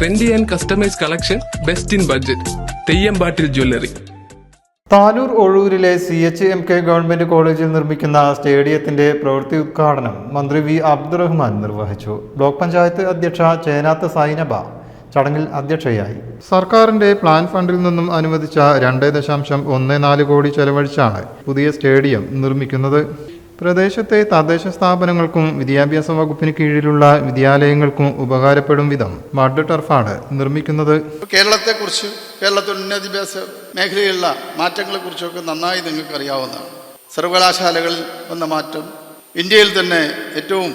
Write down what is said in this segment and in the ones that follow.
Trendy and customise collection best in budget തെയ്യമ്പാട്ടിൽ jewellery Tanur ഒഴൂരിലെ C H M K government കോളേജിൽ നിർമ്മിക്കുന്ന സ്റ്റേഡിയത്തിന്റെ പ്രവൃത്തി ഉദ്ഘാടനം മന്ത്രി വി അബ്ദുറഹ്മാൻ നിർവഹിച്ചു. ബ്ലോക്ക് പഞ്ചായത്ത് അധ്യക്ഷ ചേനാത്ത് സൈനബ ചടങ്ങിൽ അധ്യക്ഷയായി. സർക്കാരിന്റെ പ്ലാൻ ഫണ്ടിൽ നിന്നും അനുവദിച്ച രണ്ട് ദശാംശം ഒന്ന് നാല് കോടി ചെലവഴിച്ചാണ് പുതിയ സ്റ്റേഡിയം നിർമ്മിക്കുന്നത്. പ്രദേശത്തെ തദ്ദേശ സ്ഥാപനങ്ങൾക്കും വിദ്യാഭ്യാസ വകുപ്പിന് കീഴിലുള്ള വിദ്യാലയങ്ങൾക്കും ഉപകാരപ്പെടും വിധം മഡ് ടർഫാണ് നിർമ്മിക്കുന്നത്. കേരളത്തെക്കുറിച്ച് കേരളത്തിൽ ഉന്നതാഭ്യാസ മേഖലയിലുള്ള മാറ്റങ്ങളെക്കുറിച്ചൊക്കെ നന്നായി നിങ്ങൾക്ക് അറിയാവുന്നതാണ്. സർവകലാശാലകളിൽ വന്ന മാറ്റം ഇന്ത്യയിൽ തന്നെ ഏറ്റവും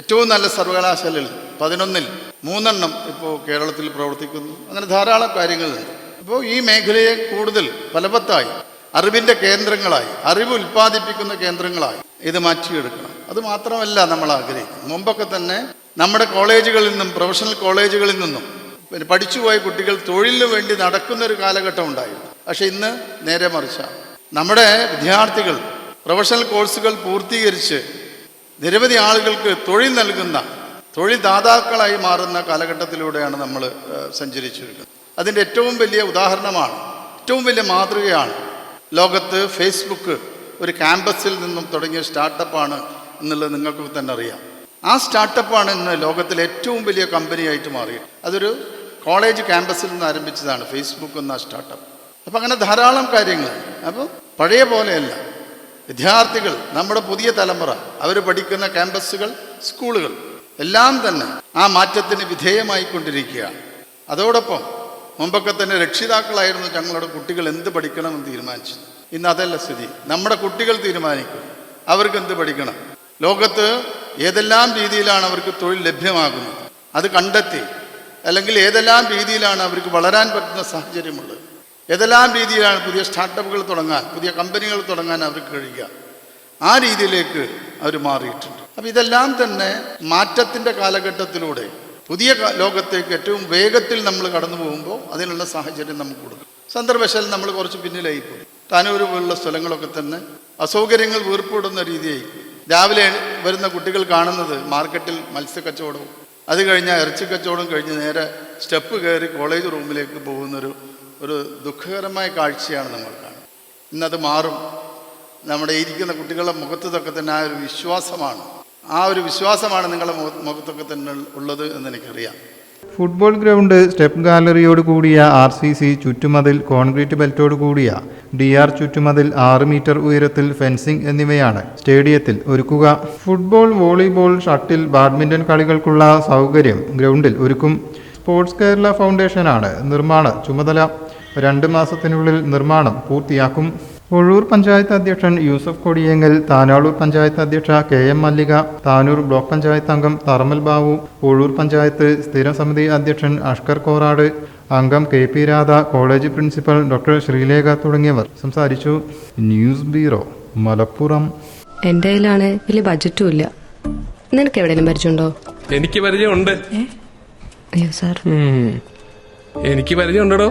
ഏറ്റവും നല്ല സർവകലാശാലയിൽ പതിനൊന്നിൽ മൂന്നെണ്ണം ഇപ്പോൾ കേരളത്തിൽ പ്രവർത്തിക്കുന്നു. അങ്ങനെ ധാരാളം കാര്യങ്ങളുണ്ട്. അപ്പോൾ ഈ മേഖലയെ കൂടുതൽ ഫലവത്തായി അറിവിന്റെ കേന്ദ്രങ്ങളായി അറിവ് ഉൽപ്പാദിപ്പിക്കുന്ന കേന്ദ്രങ്ങളായി ഇത് മാറ്റിയെടുക്കണം. അത് മാത്രമല്ല നമ്മൾ ആഗ്രഹിക്കുന്നത്. മുമ്പൊക്കെ തന്നെ നമ്മുടെ കോളേജുകളിൽ നിന്നും പ്രൊഫഷണൽ കോളേജുകളിൽ നിന്നും പഠിച്ചുപോയ കുട്ടികൾ തൊഴിലിന് വേണ്ടി നടക്കുന്ന ഒരു കാലഘട്ടം ഉണ്ടായിരുന്നു. പക്ഷെ ഇന്ന് നേരെ മറിച്ചാണ് നമ്മുടെ വിദ്യാർത്ഥികൾ പ്രൊഫഷണൽ കോഴ്സുകൾ പൂർത്തീകരിച്ച് നിരവധി ആളുകൾക്ക് തൊഴിൽ നൽകുന്ന തൊഴിൽ ദാതാക്കളായി മാറുന്ന കാലഘട്ടത്തിലൂടെയാണ് നമ്മൾ സഞ്ചരിച്ചിരിക്കുന്നത്. അതിന്റെ ഏറ്റവും വലിയ ഉദാഹരണമാണ് ഏറ്റവും വലിയ മാതൃകയാണ് ലോകത്ത് ഫേസ്ബുക്ക് ഒരു ക്യാമ്പസിൽ നിന്നും തുടങ്ങിയ സ്റ്റാർട്ടപ്പാണ് എന്നുള്ളത് നിങ്ങൾക്ക് തന്നെ അറിയാം. ആ സ്റ്റാർട്ടപ്പാണ് ഇന്ന് ലോകത്തിലെ ഏറ്റവും വലിയ കമ്പനിയായിട്ട് മാറിയത്. അതൊരു കോളേജ് ക്യാമ്പസിൽ നിന്ന് ആരംഭിച്ചതാണ് ഫേസ്ബുക്ക് എന്ന സ്റ്റാർട്ടപ്പ് അപ്പം അങ്ങനെ ധാരാളം കാര്യങ്ങൾ. അപ്പോൾ പഴയ പോലെയല്ല. വിദ്യാർത്ഥികൾ നമ്മുടെ പുതിയ തലമുറ അവർ പഠിക്കുന്ന ക്യാമ്പസുകൾ സ്കൂളുകൾ എല്ലാം തന്നെ ആ മാറ്റത്തിന് വിധേയമായിക്കൊണ്ടിരിക്കുകയാണ്. അതോടൊപ്പം മുമ്പൊക്കെ തന്നെ രക്ഷിതാക്കളായിരുന്നു ഞങ്ങളുടെ കുട്ടികൾ എന്ത് പഠിക്കണമെന്ന് തീരുമാനിച്ചത് ഇന്ന് അതല്ല സ്ഥിതി. നമ്മുടെ കുട്ടികൾ തീരുമാനിക്കും. അവർക്ക് എന്ത് പഠിക്കണം? ലോകത്ത് ഏതെല്ലാം രീതിയിലാണ് അവർക്ക് തൊഴിൽ ലഭ്യമാകുന്നത്? അത് കണ്ടെത്തി. അല്ലെങ്കിൽ ഏതെല്ലാം രീതിയിലാണ് അവർക്ക് വളരാൻ പറ്റുന്ന സാഹചര്യമുള്ളത്? ഏതെല്ലാം രീതിയിലാണ് പുതിയ സ്റ്റാർട്ടപ്പുകൾ തുടങ്ങാൻ പുതിയ കമ്പനികൾ തുടങ്ങാൻ അവർക്ക് കഴിയുക? ആ രീതിയിലേക്ക് അവർ മാറിയിട്ടുണ്ട്. അപ്പം ഇതെല്ലാം തന്നെ മാറ്റത്തിന്റെ കാലഘട്ടത്തിലൂടെ പുതിയ ലോകത്തേക്ക് ഏറ്റവും വേഗത്തിൽ നമ്മൾ കടന്നു പോകുമ്പോൾ അതിനുള്ള സാഹചര്യം നമുക്ക് കൊടുക്കും. സന്ദർഭശാൽ നമ്മൾ കുറച്ച് പിന്നിലായി പോകും താനൂർ പോലുള്ള സ്ഥലങ്ങളൊക്കെ തന്നെ അസൗകര്യങ്ങൾ വീർപ്പിടുന്ന രീതിയായി രാവിലെ വരുന്ന കുട്ടികൾ കാണുന്നത് മാർക്കറ്റിൽ മത്സ്യക്കച്ചവടവും അത് കഴിഞ്ഞാൽ ഇറച്ചി കച്ചവടം കഴിഞ്ഞ് നേരെ സ്റ്റെപ്പ് കയറി കോളേജ് റൂമിലേക്ക് പോകുന്നൊരു ഒരു ദുഃഖകരമായ കാഴ്ചയാണ് നമ്മൾ കാണുന്നത്. ഇന്നത് മാറും. നമ്മുടെ ഇരിക്കുന്ന കുട്ടികളുടെ മുഖത്തൊക്കെ തന്നെ ആ ഒരു വിശ്വാസമാണ്. ആ ഒരു വിശ്വാസമാണ് നിങ്ങളുടെ മുഖത്തൊക്കെ തന്നെ ഉള്ളത് എന്ന് എനിക്കറിയാം. ഫുട്ബോൾ ഗ്രൗണ്ട് സ്റ്റെപ്പ് ഗാലറിയോട് കൂടിയ ആർ സി സി ചുറ്റുമതിൽ കോൺക്രീറ്റ് ബെൽറ്റോട് കൂടിയ ഡി ആർ ചുറ്റുമതിൽ ആറ് മീറ്റർ ഉയരത്തിൽ ഫെൻസിംഗ് എന്നിവയാണ് സ്റ്റേഡിയത്തിൽ ഒരുക്കുക. ഫുട്ബോൾ വോളിബോൾ ഷട്ടിൽ ബാഡ്മിന്റൺ കളികൾക്കുള്ള സൗകര്യം ഗ്രൗണ്ടിൽ ഒരുക്കും. സ്പോർട്സ് കേരള ഫൗണ്ടേഷനാണ് നിർമ്മാണ ചുമതല. രണ്ട് മാസത്തിനുള്ളിൽ നിർമ്മാണം പൂർത്തിയാക്കും. ഒഴൂർ പഞ്ചായത്ത് അധ്യക്ഷൻ യൂസഫ് കൊടിയേങ്കൽ താനാളൂർ പഞ്ചായത്ത് അധ്യക്ഷ K M Mallika Tanur block panchayat അംഗം തറമൽ ബാബു ഒഴൂർ പഞ്ചായത്ത് സ്ഥിരം സമിതി അധ്യക്ഷൻ അഷ്കർ കോറാട് അംഗം K P Radha college principal doctor Sreelekha തുടങ്ങിയവർ സംസാരിച്ചു. News bureau Malappuram. എന്റെ കയ്യിലാണ് വലിയ ബജറ്റും ഇല്ല. നിനക്ക് എവിടെയെങ്കിലും പരിചയമുണ്ടോ? എനിക്ക് പരിചയമുണ്ട്. അയ്യോ സാർ എനിക്ക് പരിചയമുണ്ടോ